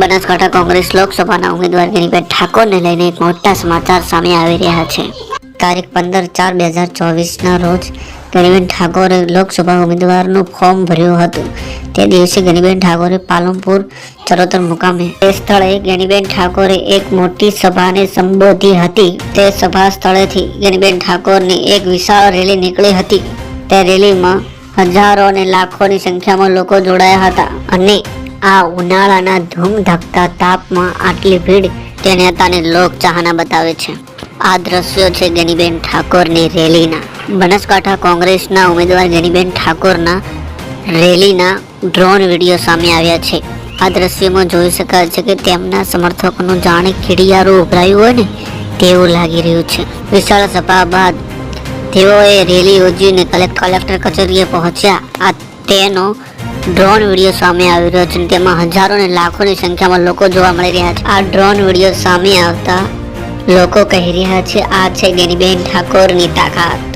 બનાસકાંઠા કોંગ્રેસ લોકસભાના ઉમેદવાર ગિરિભાઈ ઠાકોરને લઈને એક મોટા સમાચાર સામે આવી રહ્યા છે. તારીખ પંદર ચાર બે હજાર ચોવીસના રોજ ગણિબેન ઠાકોરે લોકસભા ઉમેદવારનું ફોર્મ ભર્યું હતું. તે દિવસે ગણિબેન ઠાકોરે પાલનપુર ચરોતર મુકામે તે સ્થળે ગણિબેન ઠાકોરે એક મોટી સભાને સંબોધી હતી. તે સભા સ્થળેથી ગણિબેન ઠાકોરની એક વિશાળ રેલી નીકળી હતી. તે રેલીમાં હજારો અને લાખોની સંખ્યામાં લોકો જોડાયા હતા અને આ ઉનાળાના ધૂમધકતા તાપમાં આટલી ભીડ તે નેતાને લોક ચાહના બતાવે છે. આ દ્રશ્યો છે ગેનીબેન ઠાકોરની રેલીના. બનાસકાંઠા કોંગ્રેસના ઉમેદવાર ગેનીબેન ઠાકોરના રેલીના ડ્રોન વીડિયો સામે આવ્યા છે. આ દ્રશ્યમાં જોઈ શકાય છે કે તેમના સમર્થકોનું જાણે ખીડિયારું ઉભરાયું હોય ને તેવું લાગી રહ્યું છે. વિશાળ સભા બાદ તેઓએ રેલી યોજીને કલેક્ટર કચેરીએ પહોંચ્યા. આ તેનો ડ્રોન વીડિયો સામે આવી રહ્યો છે તેમાં હજારો અને લાખોની સંખ્યામાં લોકો જોવા મળી રહ્યા છે. આ ડ્રોન વીડિયો સામે આવતા લોકો કહી રહ્યા છે, આ છે ગેનીબેન ઠાકોરની તાકાત.